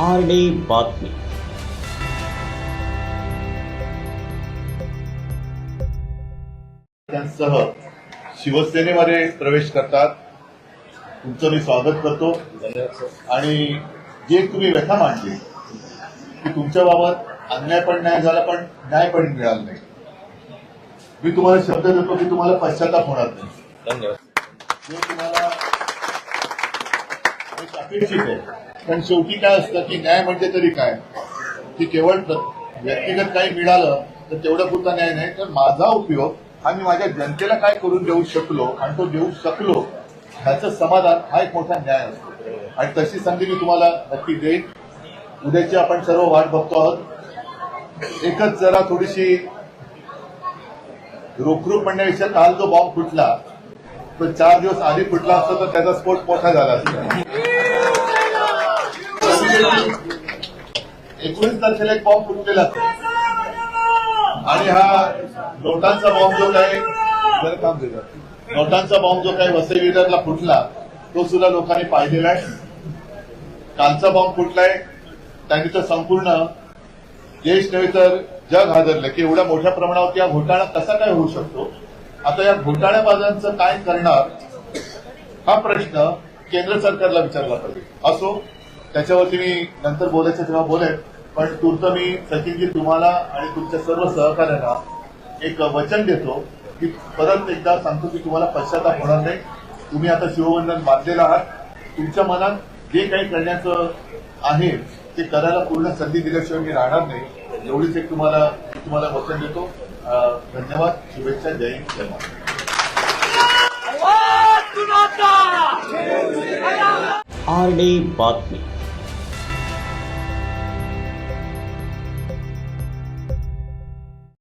R D बातमी. सह शिवसेनेमध्ये प्रवेश करतात. तुमचं मी स्वागत करतो. आणि जी तुम्ही व्यथा मांडली की तुमच्या बाबत अन्याय पण नाही झाला पण न्याय पण मिळाला नाही. मी तुम्हाला शब्द देतो की तुम्हाला पश्चाताप होणार नाही. धन्यवाद. तुम्हाला अपेक्षित आहे. पण शेवटी काय असतं की न्याय म्हणजे तरी काय? की केवळ व्यक्तिगत काही मिळालं तर तेवढं पुरता न्याय नाही. तर माझा उपयोग हा मी माझ्या जनतेला काय करून देऊ शकलो आणि तो देऊ शकलो ह्याचं समाधान हा एक मोठा न्याय असतो. आणि तशी संधी मी तुम्हाला नक्की देईन. उद्याची आपण सर्व वाट बघतो आहोत. एकच जरा थोडीशी रोखरूप म्हणण्यापेक्षा काल जो बॉम्ब फुटला. तो चार दिवस आधी फुटला असता तर त्याचा स्फोट मोठा झाला असता. एकोणीस तारखेला एक बॉम्ब फुटलेला आणि हा नोटांचा बॉम्ब जो काही जरा काम देतात नोटांचा बॉम्ब जो काही वसई विरारला फुटला तो सुद्धा लोकांनी पाहिलेला आहे. कालचा बॉम्ब फुटलाय त्यांनी तर संपूर्ण देश नव्हे तर जग हादरलं. की एवढ्या मोठ्या प्रमाणावरती हा घोटाळा कसा काय होऊ शकतो? आता या घोटाळ्याबाजांचं काय करणार? हा प्रश्न केंद्र सरकारला विचारला पाहिजे. असो त्याच्यावरती मी नंतर बोलायचं तेव्हा बोलेन. पण तूर्त मी सचिनजी तुम्हाला आणि तुमच्या सर्व सहकार्यांना एक वचन देतो की परत एकदा सांगतो की तुम्हाला पश्चाताप होणार नाही. तुम्ही आता शिवबंधन बांधलेलं आहात. तुमच्या मनात जे काही करण्याचं आहे ते करायला पूर्ण संधी दिल्याशिवाय मी राहणार नाही. एवढीच एक तुम्हाला तुम्हाला वचन देतो. धन्यवाद. शुभेच्छा. जय हिंद. जय महाराष्ट्र. आर डी बातमी.